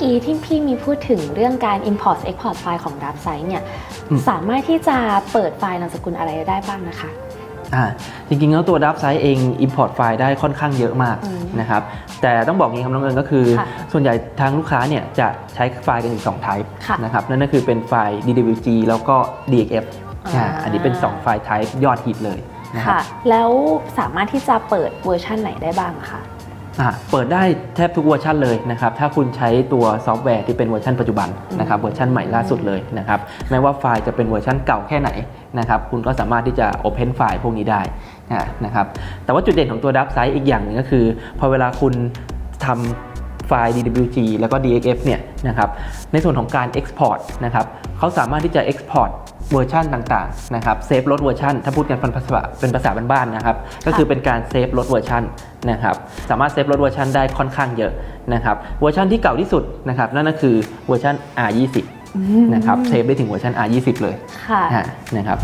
กี้ที่พี่มีพูดถึงเรื่องการ import export ไฟล์ของ d r a f t Site เนี่ยอืมสามารถที่จะเปิดไฟล์นามสกุลอะไรได้บ้างนะคะอ่าจริงๆแล้วตัวดับไซต์เอง Import ไฟล์ได้ค่อนข้างเยอะมากอืมนะครับแต่ต้องบอกงี้ครับน้องเอิญก็คือค่ะส่วนใหญ่ทางลูกค้าเนี่ยจะใช้ไฟล์กันอยู่2 type ค่ะนะครับนั่นก็คือเป็นไฟล์ DWG แล้วก็ DXF อ่าอ่าอันนี้เป็น 2 ไฟล์ type ยอดฮิตเลยนะครับค่ะแล้วสามารถที่จะเปิดเวอร์ชันไหนได้บ้างคะอ่า เปิดได้แทบทุกเวอร์ชันเลยนะครับ ถ้าคุณใช้ตัวซอฟต์แวร์ที่เป็นเวอร์ชันปัจจุบันนะครับเวอร์ชันใหม่ล่าสุดเลยนะครับแม้ว่าไฟล์จะเป็นเวอร์ชันเก่าแค่ไหนนะครับคุณก็สามารถที่จะ Open ไฟล์พวกนี้ได้นะครับแต่ว่าจุดเด่นของตัวดับไซต์อีกอย่างหนึ่งก็คือ พอเวลาคุณทำไฟล์ DWG แล้วก็ DXF เนี่ยนะครับในส่วนของการ Export นะครับเขาสามารถที่จะ Export เวอร์ชันต่างๆนะครับเซฟลดเวอร์ชันถ้าพูดกันเป็นภาษาเป็นภาษาบ้านๆนะครับก็คือเป็นการเซฟลดเวอร์ชันนะครับสามารถเซฟลดเวอร์ชันได้ค่อนข้างเยอะนะครับเวอร์ชันที่เก่าที่สุดนะครับนั่นก็คือเวอร์ชัน R20 นะครับเซฟได้ถึงเวอร์ชัน R20 เลยค่ะอ่านะครับ